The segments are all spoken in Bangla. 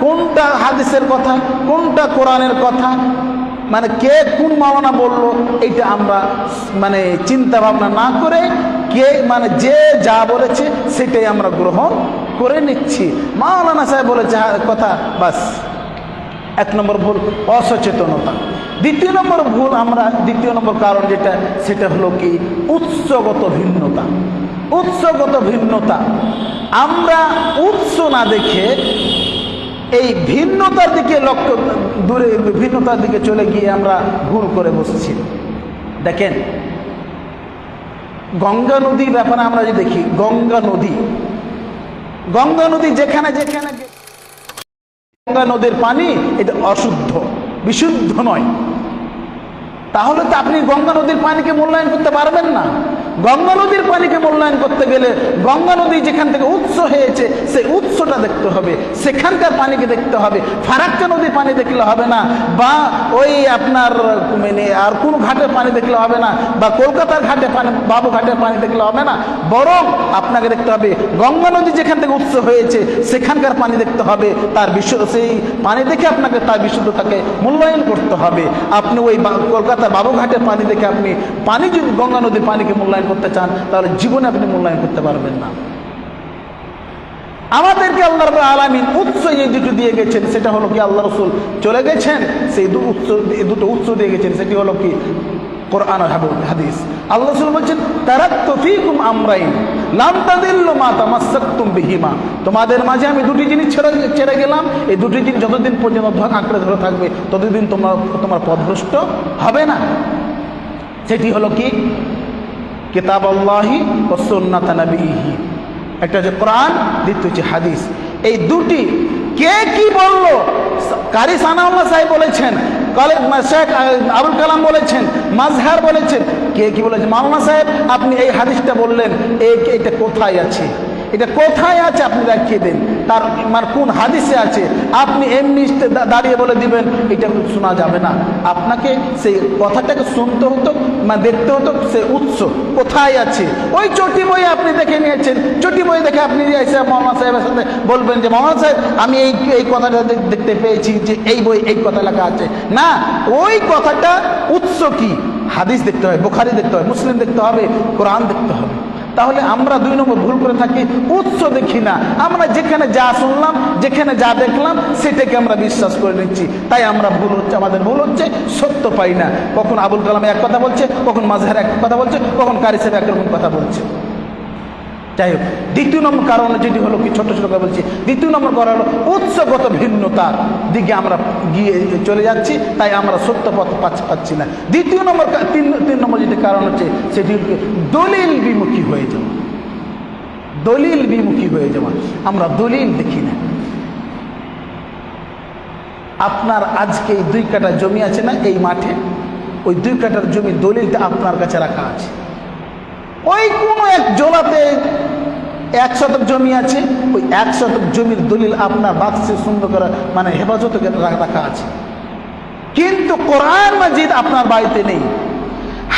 কোনটা হাদিসের কথা কোনটা কোরআনের কথা মানে কে কোন মাওলানা বলল এটা আমরা মানে চিন্তা ভাবনা না করে কে মানে যে যা বলেছে সেটাই আমরা গ্রহণ করে নিচ্ছি। মাওলানা সাহেব বলেছে হ্যাঁ, কথা বাস। এক নম্বর ভুল অসচেতনতা। দ্বিতীয় নম্বর ভুল আমরা দ্বিতীয় নম্বর কারণ যেটা সেটা হলো কি? উৎসগত ভিন্নতা। উৎসগত ভিন্নতা। আমরা উৎস না দেখে এই ভিন্নতার দিকে লক্ষ্য, দূরে ভিন্নতার দিকে চলে গিয়ে আমরা ভুল করে বসছি। দেখেন, গঙ্গা নদীর ব্যাপারে আমরা যদি দেখি, গঙ্গা নদী। গঙ্গা নদী যেখানে যেখানে গঙ্গা নদীর পানি, এটা অশুদ্ধ, বিশুদ্ধ নয়। তাহলে তো আপনি গঙ্গা নদীর পানিকে মূল্যায়ন করতে পারবেন না। গঙ্গা নদীর পানিকে মূল্যায়ন করতে গেলে গঙ্গা নদী যেখান থেকে উৎস হয়েছে, সেই উৎসটা দেখতে হবে, সেখানকার পানিকে দেখতে হবে, ফারাক্কা নদীর পানি দেখলে হবে না, বা ওই আপনার মানে আর কোন ঘাটের পানি দেখলে হবে না, বা কলকাতার ঘাটে পানি, বাবু ঘাটের পানি দেখলে হবে না, বরং আপনাকে দেখতে হবে গঙ্গা নদী যেখান থেকে উৎস হয়েছে, সেখানকার পানি দেখতে হবে, তার বিশ্ব সেই পানি দেখে আপনাকে তার বিশুদ্ধ বিশুদ্ধতাকে মূল্যায়ন করতে হবে। আপনি ওই বা- কলকাতার বাবুঘাটের পানি দেখে আপনি পানি যদি গঙ্গা নদীর পানিকে মূল্যায়ন করতে চান, তাহলে জীবনে আপনি মূল্যায়ন করতে পারবেন না। আমাদেরকে আল্লাহ আলামিন উৎস এই দুটো দিয়ে গেছেন, সেটা হলো কি আল্লাহ রসুল চলে গেছেন? সেই উৎস দুটো উৎস দিয়ে গেছেন, সেটি হলো কি কোরআন হাদিস। আল্লাহ বলছেন আমরাইন লাম তাদিল্লু মা বিহিমা। তোমাদের মাঝে আমি দুটি জিনিস ছেড়ে ছেড়ে গেলাম। এই দুটি জিনিস যতদিন পর্যন্ত আঁকড়ে ধরে থাকবে, ততদিন তোমার তোমার পথভ্রষ্ট হবে না। সেটি হলো কি? কিতাব আল্লাহি ও নবীহি একটা হচ্ছে কোরআন, দ্বিতীয় হচ্ছে হাদিস। এই দুটি কে কি বলল? কারি সানাউল্লাহ সাহেব বলেছেন কলেজ শেখ আবুল কালাম বলেছেন মাজহার বলেছেন। কে কি বলেছেন মাওলানা সাহেব, আপনি এই হাদিসটা বললেন এই এটা কোথায় আছে? এটা কোথায় আছে আপনি দেখিয়ে দেন? তার মানে কোন হাদিসে আছে? আপনি এমনি দাঁড়িয়ে বলে দিবেন, এটা শোনা যাবে না। আপনাকে সেই কথাটাকে শুনতে হতো মানে দেখতে হতো, সে উৎস কোথায় আছে? ওই চটি বই আপনি দেখে নিয়েছেন। চটি বই দেখে আপনি মোহাম্মদ সাহেবের সাথে বলবেন যে মোহাম্মদ সাহেব, আমি এই এই কথাটা দেখতে পেয়েছি যে এই বই, এই কথা লেখা আছে। না, ওই কথাটা উৎস কি? হাদিস দেখতে হয়, বোখারি দেখতে হয়, মুসলিম দেখতে হবে, কোরআন দেখতে হবে। তাহলে আমরা দুই নম্বর ভুল করে থাকি, উৎস দেখি না। আমরা যেখানে যা শুনলাম, যেখানে যা দেখলাম, সেটাকে আমরা বিশ্বাস করে নিচ্ছি। তাই আমরা ভুল হচ্ছে, আমাদের ভুল হচ্ছে, সত্য পাই না। কখন আবুল কালাম এক কথা বলছে, কখন মাঝহার এক কথা বলছে, কখন কারি সাহেব একরকম কথা বলছে। যাই হোক, দ্বিতীয় নম্বর কারণ যেটি হলো কি ছোট ছোট বলছি, দ্বিতীয় নম্বর কারণ উৎসগত ভিন্নতার দিকে আমরা গিয়ে চলে যাচ্ছি, তাই আমরা সত্য পথ পাচ্ছি না। দ্বিতীয় নম্বর তিন তিন নম্বর যেটি কারণ হচ্ছে, সেটি দলিল বিমুখী হয়ে যাওয়া। দলিল বিমুখী হয়ে যাওয়া। আমরা দলিল দেখি না। আপনার আজকে এই দুই কাটা জমি আছে না, এই মাঠে? ওই দুই কাটার জমি দলিলটা আপনার কাছে রাখা আছে। ওই কোনো এক জোলাতে এক শতক জমি আছে, ওই এক শতক জমির দলিল আপনার বাক্সে সুন্দর করে মানে হেফাজত রাখা আছে। কিন্তু কোরআন মাজিদ আপনার বাড়িতে নেই।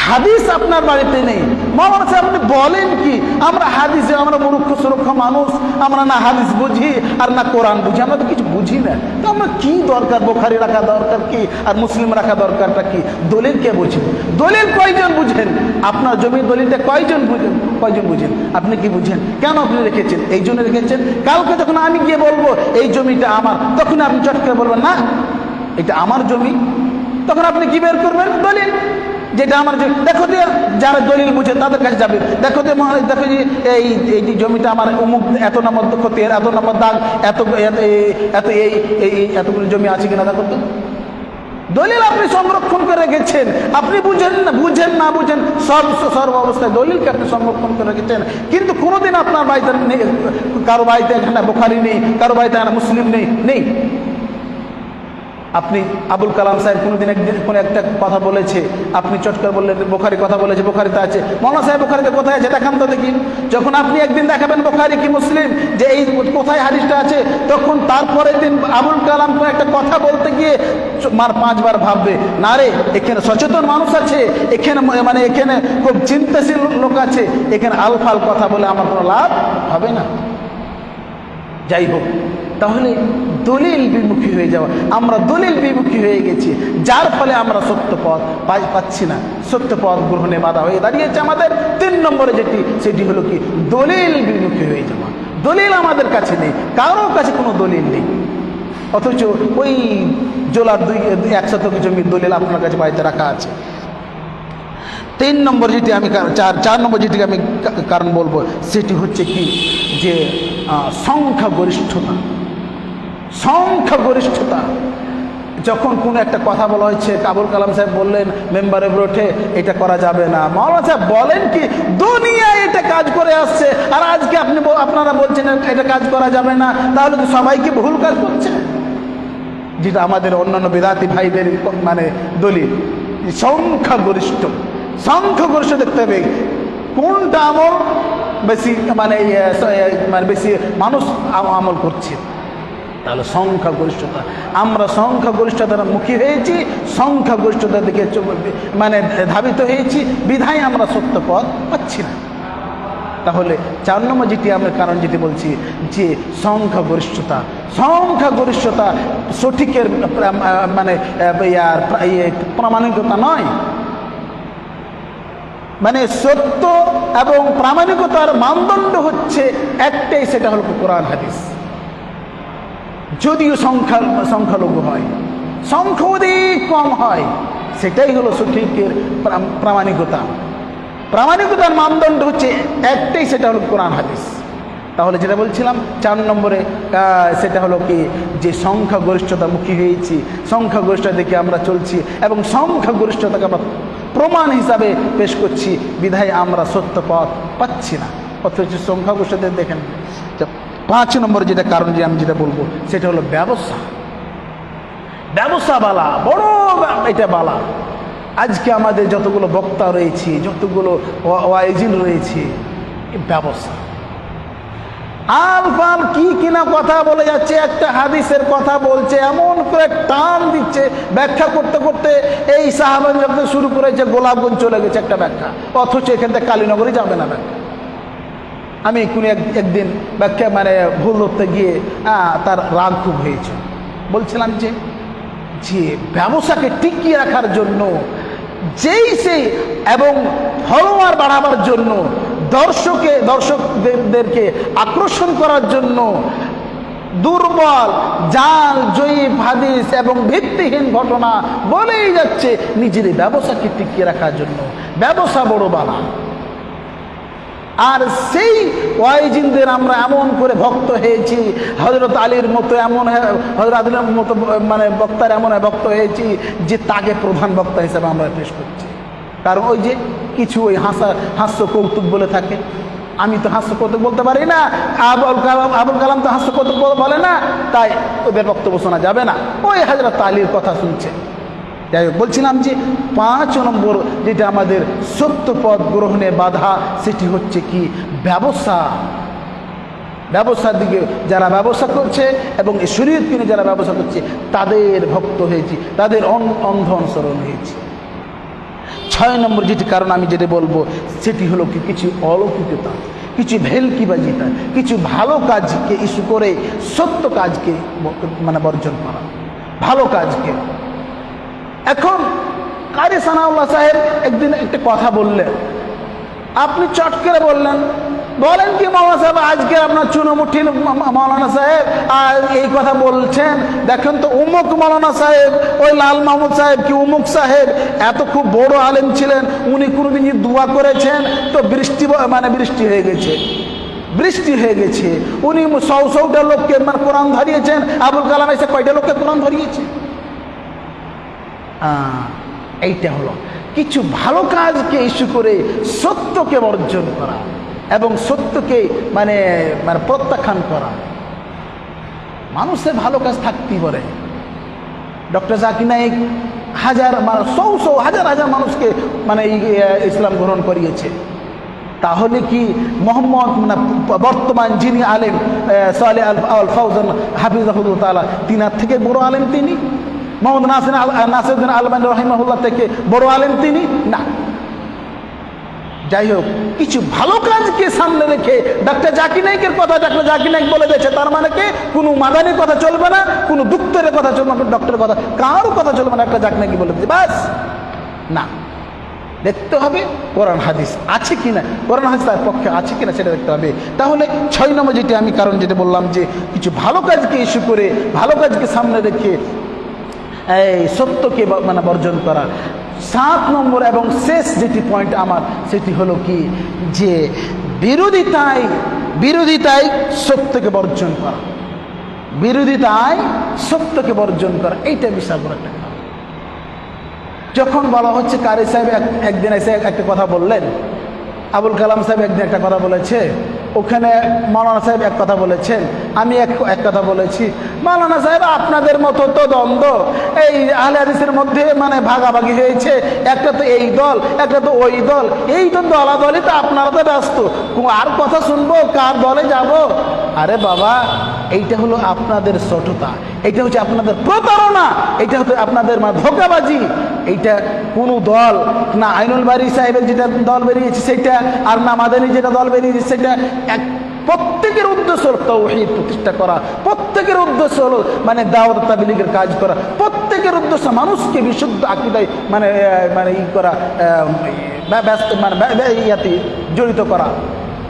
হাদিস আপনার বাড়িতে নেই। মামা সাহেব, আপনি বলেন কি? আমরা হাদিসে আমরা মুরুক্ষ সুরক্ষ মানুষ, আমরা না হাদিস বুঝি আর না কোরআন বুঝি। আমরা তো কিছু বুঝি না। তো আমরা কি দরকার? বোখারি রাখা দরকার কি? আর মুসলিম রাখা দরকারটা কি? দলিল কে বুঝেন? দলিল কয়জন বুঝেন? আপনার জমির দলিলটা কয়জন বুঝেন? কয়জন বুঝেন? আপনি কি বুঝেন? কেন আপনি রেখেছেন? এই জন্য রেখেছেন? কালকে যখন আমি গিয়ে বলব, এই জমিটা আমার, তখন আপনি চট করে বলবেন, না, এটা আমার জমি। তখন আপনি কি বের করবেন? দলিল। যেটা আমার দেখো যে যারা দলিল বুঝে তাদের কাছে যাবে। দেখো যে মহারাজ দেখো যে এই এই জমিটা আমার অমুক এত নম্বর ক্ষতির, এত নম্বর দাগ, এত এত এই- এই এতগুলো জমি আছে কিনা দেখো তো। দলিল আপনি সংরক্ষণ করে রেখেছেন। আপনি বুঝেন না বুঝেন না বুঝেন, সব সর্ব অবস্থায় দলিলকে আপনি সংরক্ষণ করে রেখেছেন। কিন্তু কোনোদিন আপনার বাড়িতে কারও বাড়িতে এখানে বোখারি নেই, কারও বাড়িতে মুসলিম নেই নেই। আপনি আবুল কালাম সাহেব কোনোদিন একদিন কোনো একটা কথা বলেছে, আপনি চট করে বললেন, বোখারি কথা বলেছে, বোখারিতে আছে। মৌলানা সাহেব বোখারিতে কোথায় আছে? দেখান তো দেখি। যখন আপনি একদিন দেখাবেন বোখারি কি মুসলিম, যে এই কোথায় হাদিসটা আছে, তখন তারপরের দিন আবুল কালাম কোনো একটা কথা বলতে গিয়ে মার পাঁচবার ভাববে, না রে, এখানে সচেতন মানুষ আছে, এখানে মানে এখানে খুব চিন্তাশীল লোক আছে, এখানে আলফাল কথা বলে আমার কোনো লাভ হবে না। যাই হোক তাহলে দলিল বিমুখী হয়ে যাওয়া। আমরা দলিল বিমুখী হয়ে গেছি। যার ফলে আমরা সত্য পথ পাই- পাচ্ছি না। সত্য পথ গ্রহণে বাধা হয়ে দাঁড়িয়েছে আমাদের। তিন নম্বরে যেটি, সেটি হলো কি? দলিল বিমুখী হয়ে যাওয়া। দলিল আমাদের কাছে নেই। কারোর কাছে কোনো দলিল নেই। অথচ ওই জোলার দুই একশত জমির দলিল আপনার কাছে বাড়িতে রাখা আছে। তিন নম্বর যেটি আমি চার চার নম্বর যেটিকে আমি কারণ বলব, সেটি হচ্ছে কি? যে সংখ্যাগরিষ্ঠতা। সংখ্যাগরিষ্ঠতা। যখন কোনো একটা কথা বলা হয়েছে, কাবুল কালাম সাহেব বললেন, মেম্বারে ওঠে, এটা করা যাবে না। মৌলানা সাহেব বলেন কি, দুনিয়ায় এটা কাজ করে আসছে, আর আজকে আপনি আপনারা বলছেন এটা কাজ করা যাবে না, তাহলে তো সবাইকে ভুল কাজ করছে। যেটা আমাদের অন্যান্য বেদাতি ভাইদের মানে দলিল। সংখ্যাগরিষ্ঠ। সংখ্যাগরিষ্ঠ দেখতে হবে, কোনটা আমল বেশি মানে মানে বেশি মানুষ আম- আমল করছে। তাহলে সংখ্যাগরিষ্ঠতা। আমরা সংখ্যাগরিষ্ঠতার মুখী হয়েছি সংখ্যাগরিষ্ঠতা দিকে মানে ধাবিত হয়েছি বিধায় আমরা সত্য পথ পাচ্ছি না। তাহলে চার নম্বর যেটি আমরা কারণ যেটি বলছি যে সংখ্যাগরিষ্ঠতা। সংখ্যাগরিষ্ঠতা সঠিকের মানে ইয়ার ইয়ে, প্রামাণিকতা নয়। মানে সত্য এবং প্রামাণিকতার মানদণ্ড হচ্ছে একটাই সেটা হল কোরআন হাদিস। যদিও সংখ্যা সংখ্যালঘু হয়। সংখ্যা অধিক কম হয়। সেটাই হলো সঠিকের প্রামাণিকতা। প্রামাণিকতার মানদণ্ড হচ্ছে একটাই, সেটা হলো কোরআন হাদিস। তাহলে যেটা বলছিলাম, চার নম্বরে সেটা হলো কি? যে সংখ্যাগরিষ্ঠতা মুখী হয়েছি, সংখ্যাগরিষ্ঠতা দেখে আমরা চলছি এবং সংখ্যাগরিষ্ঠতাকে আমরা প্রমাণ হিসাবে পেশ করছি। বিধায় আমরা সত্য পথ পাচ্ছি না। অথচ সংখ্যাগরিষ্ঠদের দেখেন। পাঁচ নম্বরে যেটা কারণ যে আমি যেটা বলব, সেটা হলো ব্যবসা। ব্যবসা বালা, বড় এটা বালা। আজকে আমাদের যতগুলো বক্তা রয়েছে, যতগুলো ওয়া- ওয়াইজিন রয়েছে ব্যবসা। আল ফাল কি কিনা কথা বলে যাচ্ছে, একটা হাদিসের কথা বলছে, এমন করে টান দিচ্ছে, ব্যাখ্যা করতে করতে এই সাহাবান যখন শুরু করেছে, গোলাপগঞ্জ চলে গেছে একটা ব্যাখ্যা। অথচ এখান থেকে কালীনগরে যাবে না ব্যাখ্যা। আমি কোনো এক একদিন ব্যাখ্যা মানে ভুল ধরতে গিয়ে তার রাগ খুব হয়েছে। বলছিলাম যে যে ব্যবসাকে টিকিয়ে রাখার জন্য, যেই সেই এবং ফলোয়ার বাড়াবার জন্য, দর্শকে, দর্শকদেরকে আকর্ষণ করার জন্য দুর্বল, জাল, জয়ীব, হাদিস এবং ভিত্তিহীন ঘটনা বলেই যাচ্ছে নিজের ব্যবসাকে টিকিয়ে রাখার জন্য। ব্যবসা বড় বালা। আর সেই ওয়াইজিনদের আমরা এমন করে ভক্ত হয়েছি হজরত আলীর মতো এমন হজরত আলীর মতো মানে বক্তার এমন ভক্ত হয়েছি যে তাকে প্রধান বক্তা হিসেবে আমরা পেশ করছি। কারণ ওই যে কিছু ওই হাসা, হাস্য কৌতুক বলে থাকে। আমি তো হাস্য কৌতুক বলতে পারি না, আবুল কালাম আবুল কালাম তো হাস্য কৌতুক বলে না, তাই ওদের বক্তব্য শোনা যাবে না। ওই হজরত আলীর কথা শুনছে। যাই হোক, বলছিলাম যে পাঁচ নম্বর যেটা আমাদের সত্য পথ গ্রহণে বাধা, সেটি হচ্ছে কি? ব্যবসা। ব্যবসার দিকে যারা ব্যবসা করছে এবং শরীর কিনে যারা ব্যবসা করছে, তাদের ভক্ত হয়েছি, তাদের অন্ধ অনুসরণ হয়েছি। ছয় নম্বর যেটি কারণ আমি যেটা বলব, সেটি হলো কি? কিছু অলৌকিকতা, কিছু ভেলকিবাজিতা, কিছু ভালো কাজকে ইস্যু করে সত্য কাজকে মানে বর্জন করা, ভালো কাজকে এখন কারি সানাউল্লাহ সাহেব একদিন একটা কথা বললেন। আপনি চট করে বললেন, বলেন কি মাওলানা সাহেব, আজকে আপনার চুনোমুঠি মাওলানা সাহেব আর এই কথা বলছেন। দেখেন তো উমুক মাওলানা সাহেব, ওই লাল মাহমুদ সাহেব কি উমুক সাহেব? এত খুব বড় আলেম ছিলেন, উনি কোনোদিন দোয়া করেছেন, তো বৃষ্টি মানে বৃষ্টি হয়ে গেছে। বৃষ্টি হয়ে গেছে। উনি সৌ সৌটা লোককে মানে কোরআন ধরিয়েছেন, আবুল কালাম এসে কয়টা লোককে কোরআন ধরিয়েছে? এইটা হলো। কিছু ভালো কাজকে ইস্যু করে সত্যকে বর্জন করা এবং সত্যকে মানে মানে প্রত্যাখ্যান করা। মানুষের ভালো কাজ থাকতেই পারে। ডক্টর জাকির নাইক হাজার মানে সৌ সৌ হাজার হাজার মানুষকে মানে ইসলাম গ্রহণ করিয়েছে। তাহলে কি মোহাম্মদ মানে বর্তমান যিনি আলেম সালে আল ফাউজান হাফিজাহুল তালা তিনার থেকে বড় আলেম তিনি? মোহাম্মদ নাসির আল নাসিরুদ্দিন আলমান রহিমাহুল্লাহ থেকে বড় আলেম তিনি? না। যাই হোক কিছু ভালো কাজকে সামনে রেখে ডাক্তার জাকি নাইকের কথা ডাক্তার জাকি নাইক বলে দিয়েছে, তার মানে কি? কোনো মাদানির কথা চলবে না, কোনো দুঃখের কথা চলবে না ডক্টরের কথা, কারোর কথা চলবে না একটা জাকি নাকি বলে দিয়েছে। বাস। না। দেখতে হবে, কোরআন হাদিস আছে কিনা কোরআন হাদিস তার পক্ষে আছে কিনা সেটা দেখতে হবে। তাহলে ছয় নম্বর যেটি আমি কারণ যেটা বললাম যে, কিছু ভালো কাজকে ইস্যু করে, ভালো কাজকে সামনে রেখে এই সত্যকে মানে বর্জন করা সাত নম্বর এবং শেষ যেটি পয়েন্ট আমার, সেটি হলো কি? যে বিরোধিতায় বিরোধিতায় সত্যকে বর্জন করা। বিরোধিতায় সত্যকে বর্জন করা এইটা বিশাল বড় একটা যখন বলা হচ্ছে কারি সাহেব এক- একদিন এসে একটা কথা বললেন, আবুল কালাম সাহেব একদিন একটা কথা বলেছে ওখানে মাওলানা সাহেব এক কথা বলেছেন, আমি এক এক কথা বলেছি। মাওলানা সাহেব, আপনাদের মতো তো দ্বন্দ্ব। এই আহলে হাদিসের মধ্যে মানে ভাগাভাগি হয়েছে। একটা তো এই দল, একটা তো ওই দল। এই তো দলাদলই তো আপনারা তো ব্যস্ত। আর কথা শুনব, কার দলে যাব? আরে বাবা এইটা হলো আপনাদের সঠতা এটা হচ্ছে আপনাদের প্রতারণা এটা হচ্ছে আপনাদের মানে ধোকাবাজি। এইটা কোনো দল, না আইনুল বাড়ি সাহেবের যেটা দল বেরিয়েছে সেটা, আর না মাদানি যেটা দল বেরিয়েছে সেটা, এক প্রত্যেকের উদ্দেশ্য হলো তৌহিদ প্রতিষ্ঠা করা, প্রত্যেকের উদ্দেশ্য হলো মানে দাওয়াত তাবলিগের কাজ করা, প্রত্যেকের উদ্দেশ্য মানুষকে বিশুদ্ধ আকিদায় মানে মানে ই করা ব্যস্ত মানে ইয়াতে জড়িত করা,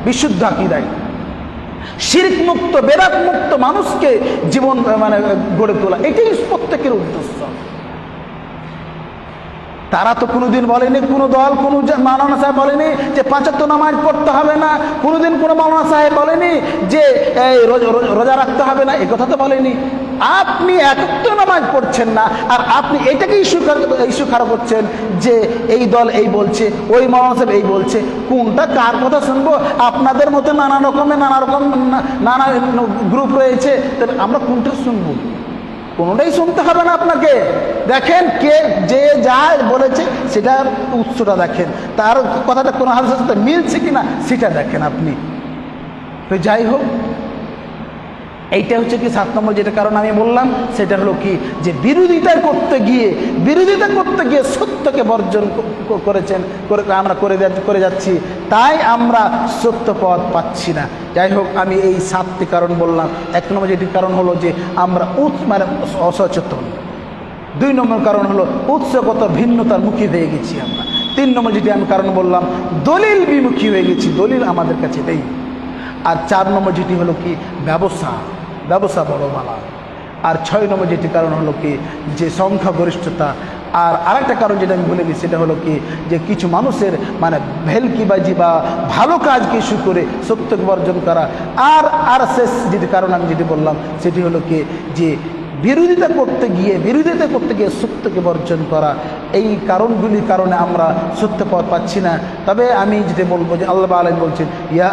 বিশুদ্ধ আকিদায়। শিরিক মুক্ত বেরাত মুক্ত মানুষকে জীবন মানে গড়ে তোলা। এটাই প্রত্যেকের উদ্দেশ্য। তারা তো কোনোদিন বলেনি, কোনো দল, কোনো মাওলানা সাহেব বলেনি যে পাঁচাত্তর নামাজ পড়তে হবে না। কোনোদিন কোনো মাওলানা সাহেব বলেনি যে, এই রোজ- রাখতে হবে না এই কথা তো বলেনি। আপনি একাত্তর নামাজ পড়ছেন না, আর আপনি এটাকে ইস্যু ইস্যু খারাপ করছেন যে এই দল এই বলছে, ওই মাওলানা সাহেব এই বলছে। কোনটা, কার কথা শুনব? আপনাদের মতো নানা রকমের, নানা রকম নানা গ্রুপ রয়েছে, তাহলে আমরা কোনটা শুনব? কোনোটাই শুনতে হবে না আপনাকে। দেখেন কে যে যা বলেছে, সেটা উৎসটা দেখেন। তার কথাটা কোনো হাদিসের সাথে মিলছে কিনা, সেটা দেখেন আপনি। তো যাই হোক এইটা হচ্ছে কি সাত নম্বর যেটা কারণ আমি বললাম, সেটা হলো কি যে বিরোধিতা করতে গিয়ে, বিরোধিতা করতে গিয়ে সত্যকে বর্জন করেছেন, করে, আমরা করে করে যাচ্ছি, তাই আমরা সত্য পথ পাচ্ছি না। যাই হোক, আমি এই সাতটি কারণ বললাম। এক নম্বর যেটি কারণ হলো যে আমরা উৎ মানে অসচেতন। দুই নম্বর কারণ হলো উৎসগত ভিন্নতার মুখী হয়ে গেছি আমরা। তিন নম্বর যেটি আমি কারণ বললাম, দলিল বিমুখী হয়ে গেছি, দলিল আমাদের কাছে নেই। আর চার নম্বর যেটি হলো কি, ব্যবসা। ব্যবসা বড় মালা। আর ছয় নম্বর যেটি কারণ হলো কি, যে সংখ্যাগরিষ্ঠতা আর আরেকটা কারণ যেটা আমি বলে দিই, সেটা হলো কি, যে কিছু মানুষের মানে ভেলকিবাজি বা ভালো কাজ কিছু করে সত্যকে বর্জন করা। আর আর শেষ যেটি কারণ আমি যেটি বললাম, সেটি হলো কি, যে বিরোধিতা করতে গিয়ে, বিরোধিতা করতে গিয়ে সত্যকে বর্জন করা, এই কারণগুলির কারণে আমরা সত্য পথ পাচ্ছি না। তবে আমি যেটা বলব যে আল্লাহ আলম বলছেন, ইয়া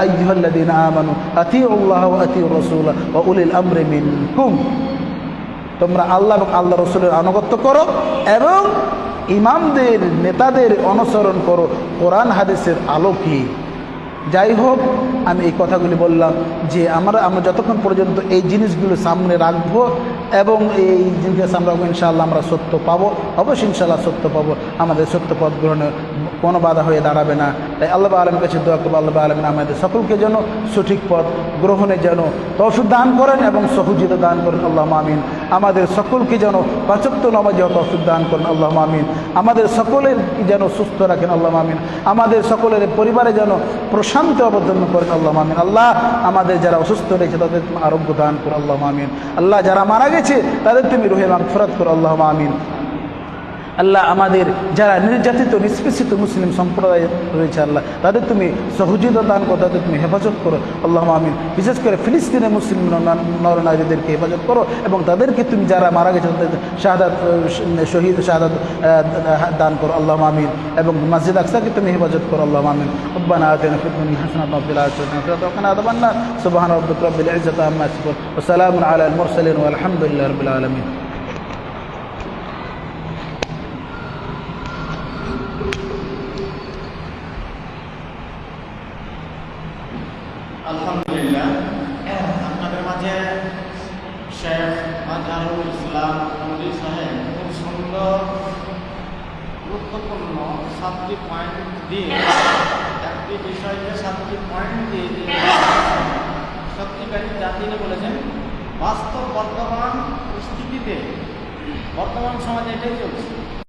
আমানু, আতিউল্লাহ ওয়া আতিউর রাসূল ওয়া উলিল আমরি মিনকুম। তোমরা আল্লাহ এবং আল্লাহ রসুলের আনুগত্য করো এবং ইমামদের, নেতাদের অনুসরণ করো। কোরআন, হাদিসের আলোকে যাই হোক আমি এই কথাগুলি বললাম যে আমরা আমরা যতক্ষণ পর্যন্ত এই জিনিসগুলো সামনে রাখব এবং এই জিনিসের সামনে রাখব, ইনশাআল্লাহ আমরা সত্য পাবো। অবশ্যই ইনশাআল্লাহ সত্য পাবো। আমাদের সত্য পথ গ্রহণে কোনো বাধা হয়ে দাঁড়াবে না। তাই আল্লাহ আলমের কাছে দোয়া করব, আল্লাহ আলম আমাদের সকলকে যেন সঠিক পথ গ্রহণে যেন তৌফিক দান করেন এবং সহযোগিত দান করেন। আল্লাহ মামিন আমাদের সকলকে যেন পাচক্ত নামাজে তৌফিক দান করেন আল্লাহ মামিন আমাদের সকলের যেন সুস্থ রাখেন আল্লাহ মামিন আমাদের সকলের পরিবারে যেন প্রশান্তি অবতীর্ণ করেন আল্লাহ মামিন আল্লাহ আমাদের যারা অসুস্থ রয়েছে, তাদের আরোগ্য দান করো আল্লাহ মামিন আল্লাহ যারা মারা গেছে, তাদের তুমি রুহে ফরাত করো আল্লাহ মামিন আল্লাহ আমাদের যারা নির্যাতিত নিষ্পেষিত মুসলিম সম্প্রদায় রয়েছে আল্লাহ তাদের তুমি সহযোগিতা দান করো তাদের তুমি হেফাজত করো আল্লাহ আমিন বিশেষ করে ফিলিস্তিনের মুসলিম নরনারীদেরকে হেফাজত করো এবং তাদেরকে তুমি যারা মারা গেছে তাদের শাহাদাত আহ, শহীদ শাহাদাত আহ, দান করো আল্লাহ আমিন এবং মসজিদ আকসাকে তুমি হেফাজত করো আল্লাহ আমিন ربنا آتنا في الدنيا حسنة وفي الآخرة حسنة وقنا عذاب النار سبحان ربك رب العزة عما يصفون وسلام على المرسلين والحمد لله رب العالمين আপনাদের মাঝে ইসলাম মোদী সাহেব খুব সুন্দর, গুরুত্বপূর্ণ সাতটি পয়েন্ট দিয়ে, একটা সাতটি পয়েন্ট দিয়ে বলেছেন, বাস্তব বর্তমান পরিস্থিতিতে বর্তমান সমাজে এটাই চলছে।